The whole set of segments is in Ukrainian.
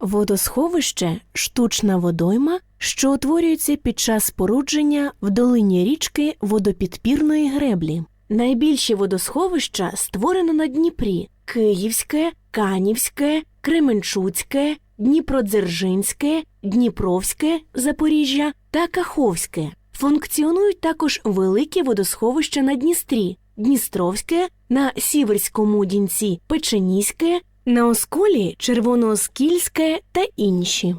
Водосховище штучна водойма, що утворюється під час спорудження в долині річки водопідпірної греблі. Найбільші водосховища створено на Дніпрі: Київське, Канівське, Кременчуцьке, Дніпродзержинське, Дніпровське, Запоріжжя та Каховське. Функціонують також великі водосховища на Дністрі, Дністровське, на Сіверському Дінці, Печеніське, на Осколі Червонооскільське та інші.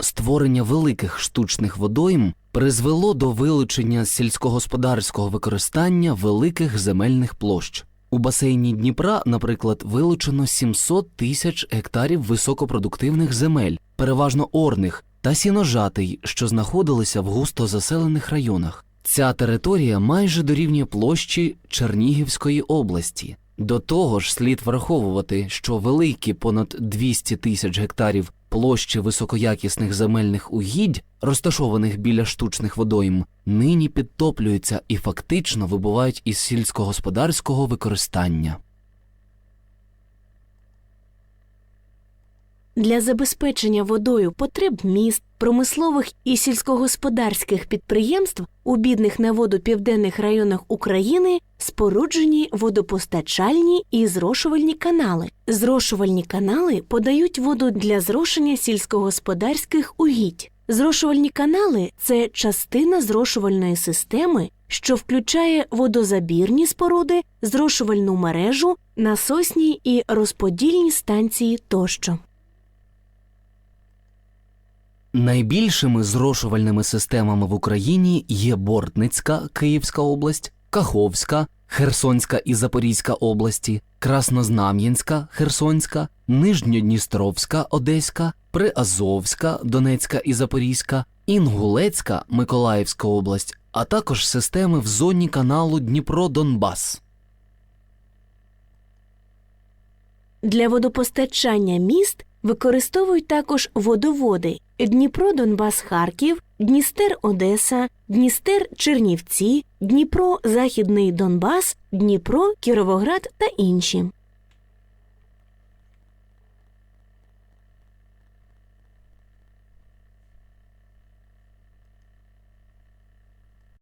Створення великих штучних водойм призвело до вилучення сільськогосподарського використання великих земельних площ. У басейні Дніпра, наприклад, вилучено 700 тисяч гектарів високопродуктивних земель, переважно орних та сіножатий, що знаходилися в густо заселених районах. Ця територія майже дорівнює площі Чернігівської області. До того ж, слід враховувати, що великі понад 200 тисяч гектарів площі високоякісних земельних угідь, розташованих біля штучних водойм, нині підтоплюються і фактично вибувають із сільськогосподарського використання. Для забезпечення водою потреб міст, промислових і сільськогосподарських підприємств у бідних на воду південних районах України споруджені водопостачальні і зрошувальні канали. Зрошувальні канали подають воду для зрошення сільськогосподарських угідь. Зрошувальні канали це частина зрошувальної системи, що включає водозабірні споруди, зрошувальну мережу, насосні і розподільні станції тощо. Найбільшими зрошувальними системами в Україні є Бортницька Київська область, Каховська, Херсонська і Запорізька області, Краснознам'янська Херсонська, Нижньодністровська Одеська, Приазовська Донецька і Запорізька, Інгулецька Миколаївська область, а також системи в зоні каналу Дніпро-Донбас. Для водопостачання міст використовують також водоводи Дніпро Донбас Харків, Дністер Одеса, Дністер Чернівці, Дніпро Західний Донбас, Дніпро Кіровоград та інші.